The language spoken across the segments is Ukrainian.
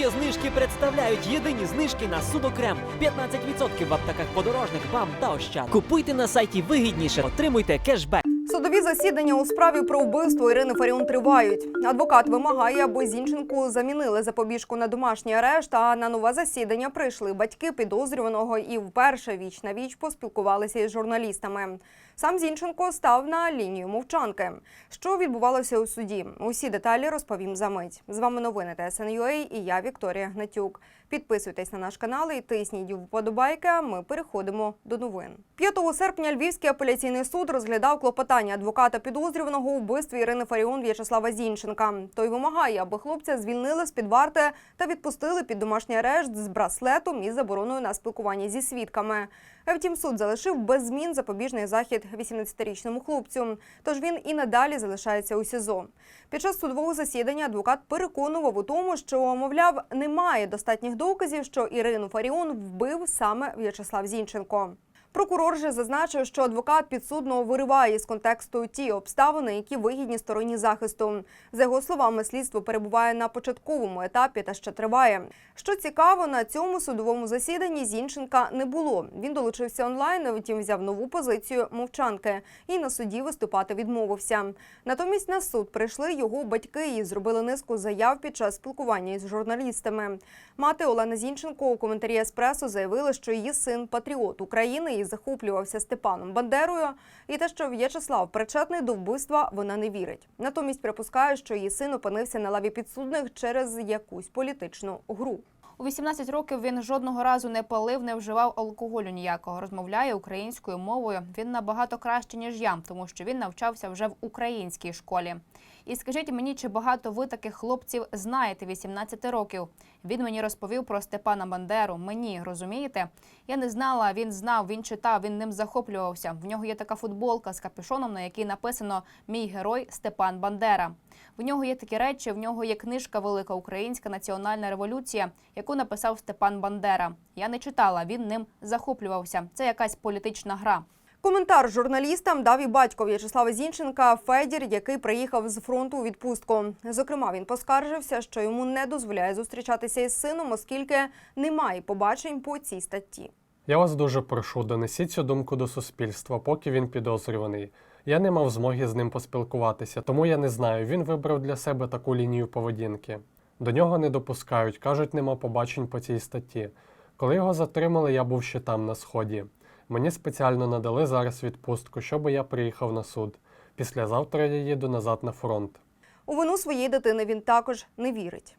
Є знижки представляють єдині знижки на судокрем. 15% в аптеках подорожник, бам та ощад. Купуйте на сайті вигідніше, отримуйте кешбек. Судові засідання у справі про вбивство Ірини Фаріон тривають. Адвокат вимагає, аби Зінченку замінили запобіжку на домашній арешт. А на нове засідання прийшли батьки підозрюваного і вперше віч на віч поспілкувалися із журналістами. Сам Зінченко став на лінію мовчанки. Що відбувалося у суді? Усі деталі розповім за мить. З вами новини ТСНЮА і я Вікторія Гнатюк. Підписуйтесь на наш канал і тисніть вподобайки. Ми переходимо до новин. 5 серпня Львівський апеляційний суд розглядав клопотання адвоката підозрюваного у вбивстві Ірини Фаріон В'ячеслава Зінченка. Той вимагає, аби хлопця звільнили з під варти та відпустили під домашній арешт з браслетом і забороною на спілкування зі свідками. Втім, суд залишив без змін запобіжний захід 18-річному хлопцю. Тож він і надалі залишається у СІЗО. Під час судового засідання адвокат переконував у тому, що мовляв немає достатніх доказів, що Ірину Фаріон вбив саме В'ячеслав Зінченко. Прокурор же зазначив, що адвокат підсудного вириває з контексту ті обставини, які вигідні стороні захисту. За його словами, слідство перебуває на початковому етапі та ще триває. Що цікаво, на цьому судовому засіданні Зінченка не було. Він долучився онлайн, втім взяв нову позицію мовчанки і на суді виступати відмовився. Натомість на суд прийшли його батьки і зробили низку заяв під час спілкування із журналістами. Мати Олена Зінченко у коментарі Еспресо заявила, що її син патріот України і захоплювався Степаном Бандерою. І те, що В'ячеслав причетний до вбивства, вона не вірить. Натомість припускає, що її син опинився на лаві підсудних через якусь політичну гру. У 18 років він жодного разу не палив, не вживав алкоголю ніякого. Розмовляє українською мовою. Він набагато краще ніж я, тому що він навчався вже в українській школі. І скажіть мені, чи багато ви таких хлопців знаєте 18 років? Він мені розповів про Степана Бандеру. Мені розумієте? Я не знала. Він знав, він читав, він ним захоплювався. В нього є така футболка з капюшоном, на якій написано Мій герой Степан Бандера. В нього є такі речі. В нього є книжка Велика Українська національна революція, яку написав Степан Бандера. Я не читала, він ним захоплювався. Це якась політична гра. Коментар журналістам дав і батько В'ячеслава Зінченка Федір, який приїхав з фронту у відпустку. Зокрема, він поскаржився, що йому не дозволяє зустрічатися із сином, оскільки немає побачень по цій статті. Я вас дуже прошу, донесіть цю думку до суспільства, поки він підозрюваний. Я не мав змоги з ним поспілкуватися, тому я не знаю. Він вибрав для себе таку лінію поведінки. До нього не допускають, кажуть, нема побачень по цій статті. Коли його затримали, я був ще там, на сході. Мені спеціально надали зараз відпустку, щоб я приїхав на суд. Післязавтра я їду назад на фронт. У вину своєї дитини він також не вірить.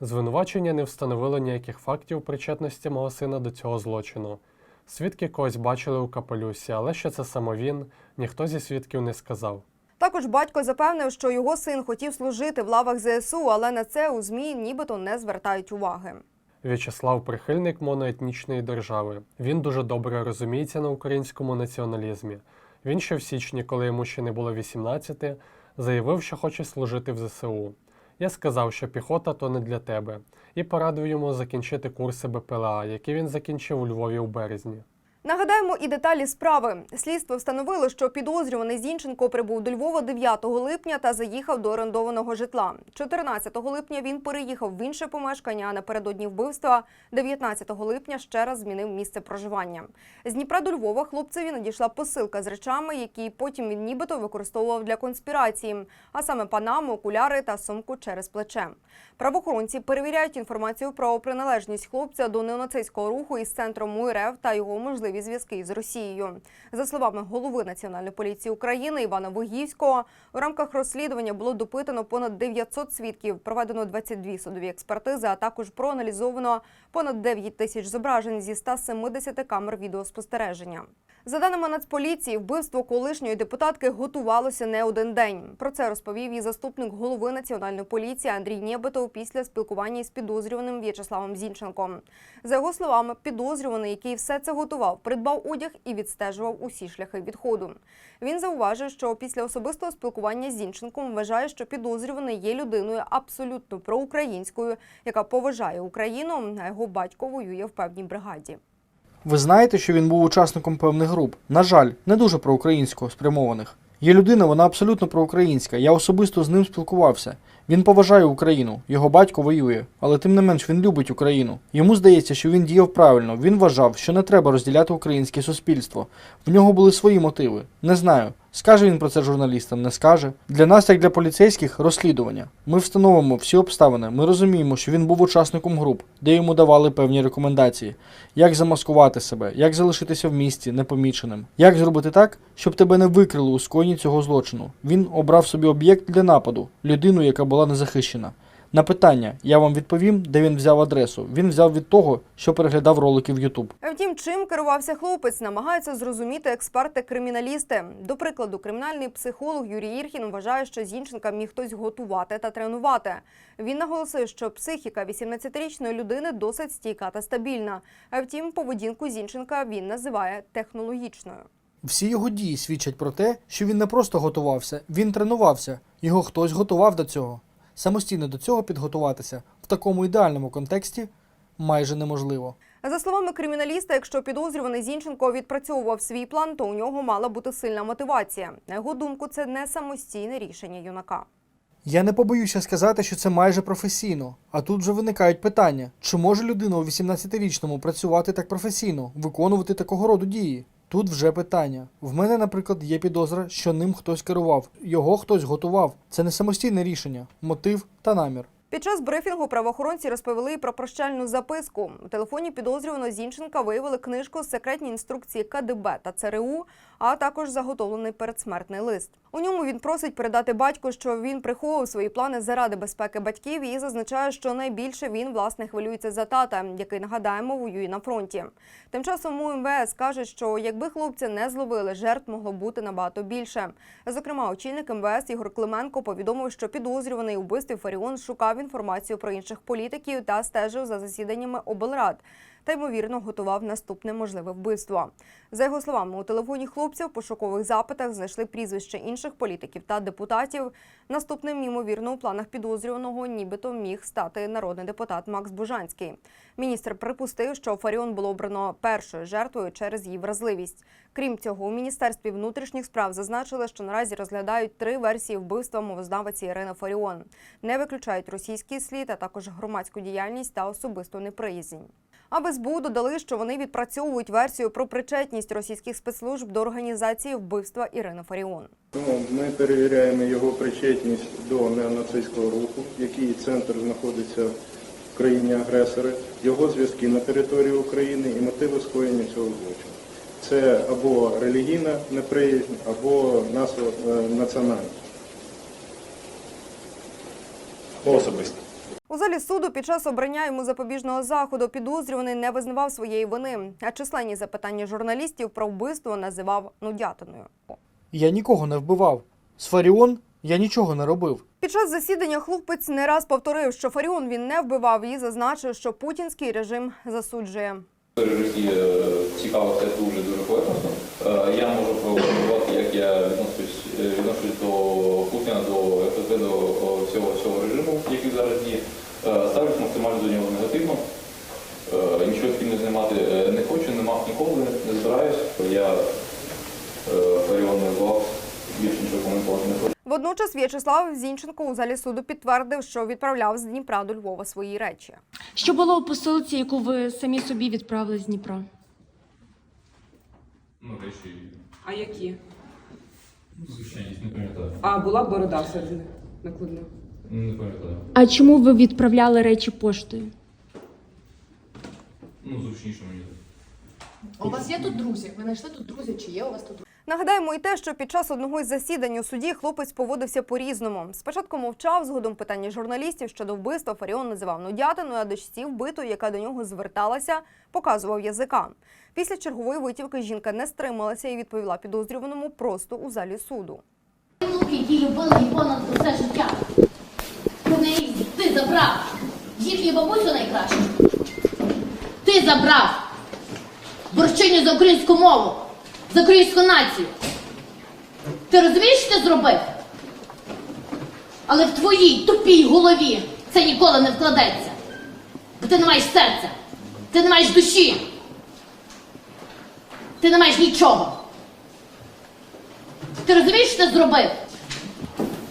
Звинувачення не встановило ніяких фактів причетності мого сина до цього злочину. Свідки когось бачили у капелюсі, але що це саме він, ніхто зі свідків не сказав. Також батько запевнив, що його син хотів служити в лавах ЗСУ, але на це у ЗМІ нібито не звертають уваги. В'ячеслав прихильник моноетнічної держави. Він дуже добре розуміється на українському націоналізмі. Він ще в січні, коли йому ще не було 18, заявив, що хоче служити в ЗСУ. Я сказав, що піхота то не для тебе, і порадив йому закінчити курси БПЛА, які він закінчив у Львові у березні. Нагадаємо і деталі справи. Слідство встановило, що підозрюваний Зінченко прибув до Львова 9 липня та заїхав до орендованого житла. 14 липня він переїхав в інше помешкання, а напередодні вбивства 19 липня ще раз змінив місце проживання. З Дніпра до Львова хлопцеві надійшла посилка з речами, які потім він нібито використовував для конспірації, а саме панаму, окуляри та сумку через плече. Правоохоронці перевіряють інформацію про приналежність хлопця до неонацистського руху із центром УРФ та його можливі зв'язки з Росією. За словами голови Національної поліції України Івана Вогівського, у рамках розслідування було допитано понад 900 свідків, проведено 22 судові експертизи, а також проаналізовано понад 9 тисяч зображень зі 170 камер відеоспостереження. За даними Нацполіції, вбивство колишньої депутатки готувалося не один день. Про це розповів і заступник голови національної поліції Андрій Нєбетов після спілкування із підозрюваним В'ячеславом Зінченком. За його словами, підозрюваний, який все це готував, придбав одяг і відстежував усі шляхи відходу. Він зауважив, що після особистого спілкування з Зінченком вважає, що підозрюваний є людиною абсолютно проукраїнською, яка поважає Україну, а його батько воює в певній бригаді. Ви знаєте, що він був учасником певних груп. На жаль, не дуже проукраїнського спрямованих. Є людина, вона абсолютно проукраїнська. Я особисто з ним спілкувався. Він поважає Україну, його батько воює, але тим не менш він любить Україну. Йому здається, що він діяв правильно. Він вважав, що не треба розділяти українське суспільство. В нього були свої мотиви. Не знаю. Скаже він про це журналістам, не скаже. Для нас, як для поліцейських, розслідування. Ми встановимо всі обставини. Ми розуміємо, що він був учасником груп, де йому давали певні рекомендації, як замаскувати себе, як залишитися в місті непоміченим, як зробити так, щоб тебе не викрили у скоєнні цього злочину. Він обрав собі об'єкт для нападу, людину, яка була незахищена. На питання я вам відповім, де він взяв адресу. Він взяв від того, що переглядав ролики в YouTube. Втім, чим керувався хлопець, намагаються зрозуміти експерти-криміналісти. До прикладу, кримінальний психолог Юрій Ірхін вважає, що Зінченка міг хтось готувати та тренувати. Він наголосив, що психіка 18-річної людини досить стійка та стабільна. А втім, поведінку Зінченка він називає технологічною. Всі його дії свідчать про те, що він не просто готувався, він тренувався. Його хтось готував до цього. Самостійно до цього підготуватися в такому ідеальному контексті майже неможливо. За словами криміналіста, якщо підозрюваний Зінченко відпрацьовував свій план, то у нього мала бути сильна мотивація. На його думку, це не самостійне рішення юнака. Я не побоюся сказати, що це майже професійно. А тут вже виникають питання: чи може людина у 18-річному працювати так професійно, виконувати такого роду дії? Тут вже питання. В мене, наприклад, є підозра, що ним хтось керував, його хтось готував. Це не самостійне рішення, мотив та намір. Під час брифінгу правоохоронці розповіли про прощальну записку. У телефоні підозрюваного Зінченка виявили книжку з секретні інструкції КДБ та ЦРУ, а також заготовлений передсмертний лист. У ньому він просить передати батьку, що він приховував свої плани заради безпеки батьків і зазначає, що найбільше він власне хвилюється за тата, який нагадаємо воює на фронті. Тим часом у МВС каже, що якби хлопця не зловили, жертв могло бути набагато більше. Зокрема, очільник МВС Ігор Клименко повідомив, що підозрюваний у вбивстві Фаріон шукав інформацію про інших політиків та стежив за засіданнями облрад. Та ймовірно готував наступне можливе вбивство. За його словами, у телефоні хлопця в пошукових запитах знайшли прізвище інших політиків та депутатів. Наступним, ймовірно, у планах підозрюваного нібито міг стати народний депутат Макс Бужанський. Міністр припустив, що Фаріон було обрано першою жертвою через її вразливість. Крім цього, у міністерстві внутрішніх справ зазначили, що наразі розглядають три версії вбивства мовознавиці Ірини Фаріон. Не виключають російський слід, а також громадську діяльність та особисту неприязнь. А в СБУ додали, що вони відпрацьовують версію про причетність російських спецслужб до організації вбивства Ірини Фаріон. Ну, ми перевіряємо його причетність до неонацистського руху, який центр знаходиться в країні агресори, його зв'язки на території України і мотиви скоєння цього злочину. Це або релігійна неприязнь, або е, національна. Особисто. У залі суду під час обрання йому запобіжного заходу підозрюваний не визнавав своєї вини, а численні запитання журналістів про вбивство називав нудятиною. Я нікого не вбивав. З Фаріон я нічого не робив. Під час засідання хлопець не раз повторив, що Фаріон він не вбивав і зазначив, що путінський режим засуджує. Росії е, цікавився дуже дуже поверхностно. Е, Я можу прокоментувати, як я відношусь, е, відношусь до Путіна, до ФСБ, до всього цього режиму, який зараз діє. Е, Ставлюсь максимально до нього негативно. Е, Нічого спільно знімати е, не хочу, не мав ніколи, не збираюсь. Я не вбивав, більше нічого коментувати не хочу. Водночас В'ячеслав Зінченко у залі суду підтвердив, що відправляв з Дніпра до Львова свої речі. Що було у посилці, яку ви самі собі відправили з Дніпра? Ну, речі, А які? звичайність, не пам'ятаю. А була борода всередині накладна. Не пам'ятаю. А чому ви відправляли речі поштою? Ну, зручніше мені. У вас є тут друзі? Ви знайшли тут друзі? Чи є у вас тут друзі? Нагадаємо і те, що під час одного із засідань у суді хлопець поводився по-різному. Спочатку мовчав, згодом питання журналістів щодо вбивства Фаріон називав нудятиною, а дочці вбитої, яка до нього зверталася, показував язика. Після чергової витівки жінка не стрималася і відповіла підозрюваному просто у залі суду. Які любили її понад усе життя. Ти забрав. Їхню бабусю найкраще. Ти забрав. Борщині за українську мову, за українську націю. Ти розумієш, що ти зробив? Але в твоїй тупій голові це ніколи не вкладеться. Бо ти не маєш серця, ти не маєш душі. Ти не маєш нічого. Ти розумієш, що ти зробив?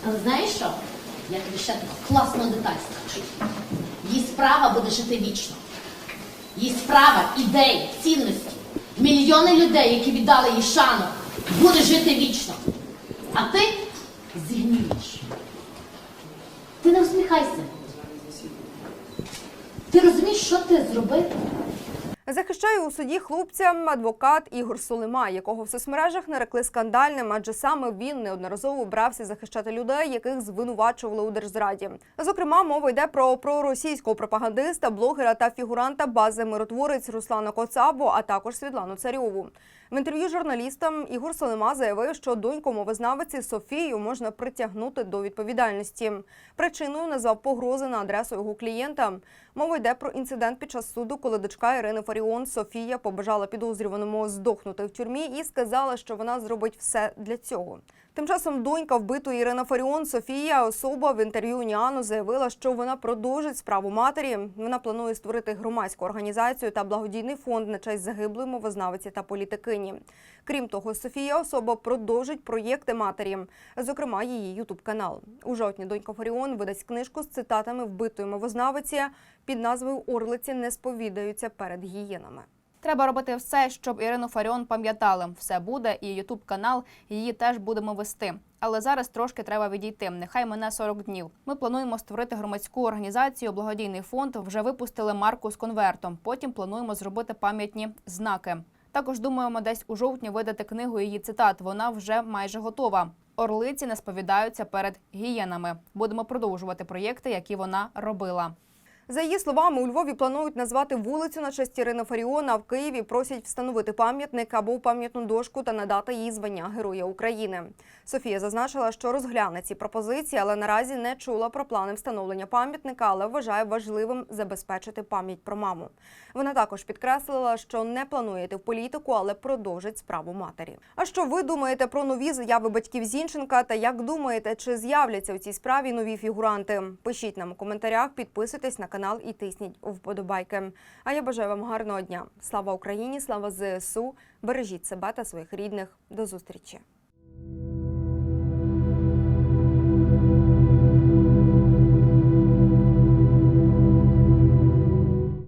Але знаєш що? Я тобі ще таку класну деталь скажу. Її справа буде жити вічно. Її справа, ідеї, цінності. Мільйони людей, які віддали їй шану, буде жити вічно. А ти згнієш. Ти не усміхайся. Ти розумієш, що ти зробив? Захищає у суді хлопця адвокат Ігор Солима, якого в соцмережах нарекли скандальним, адже саме він неодноразово брався захищати людей, яких звинувачували у держзраді. Зокрема, мова йде про проросійського пропагандиста, блогера та фігуранта бази миротворець Руслана Коцабу, а також Світлану Царьову. В інтерв'ю журналістам Ігор Солима заявив, що доньку мовознавиці Софію можна притягнути до відповідальності. Причиною назвав погрози на адресу його клієнта. Мова йде про інцидент під час суду, коли дочка Ірини Фаріон Софія побажала підозрюваному здохнути в тюрмі і сказала, що вона зробить все для цього. Тим часом донька вбитої Ірина Фаріон Софія особа в інтерв'ю Уніану заявила, що вона продовжить справу матері. Вона планує створити громадську організацію та благодійний фонд на честь загиблої мовознавиці та політикині. Крім того, Софія особа продовжить проєкти матері, зокрема її ютуб канал. У жовтні донька Фаріон видасть книжку з цитатами вбитої мовознавиці під назвою Орлиці не сповідаються перед гієнами. Треба робити все, щоб Ірину Фаріон пам'ятали. Все буде, і Ютуб канал її теж будемо вести. Але зараз трошки треба відійти. Нехай мене 40 днів. Ми плануємо створити громадську організацію, благодійний фонд. Вже випустили марку з конвертом. Потім плануємо зробити пам'ятні знаки. Також думаємо десь у жовтні видати книгу її цитат. Вона вже майже готова. Орлиці не сповідаються перед гієнами. Будемо продовжувати проєкти, які вона робила. За її словами, у Львові планують назвати вулицю на честь Ірини Фаріон, а в Києві просять встановити пам'ятник або пам'ятну дошку та надати їй звання Героя України. Софія зазначила, що розгляне ці пропозиції, але наразі не чула про плани встановлення пам'ятника, але вважає важливим забезпечити пам'ять про маму. Вона також підкреслила, що не планує йти в політику, але продовжить справу матері. А що ви думаєте про нові заяви батьків Зінченка? Та як думаєте, чи з'являться у цій справі нові фігуранти? Пишіть нам у коментарях, підписуйтесь на канал і тисніть вподобайки. А я бажаю вам гарного дня. Слава Україні! Слава ЗСУ! Бережіть себе та своїх рідних. До зустрічі!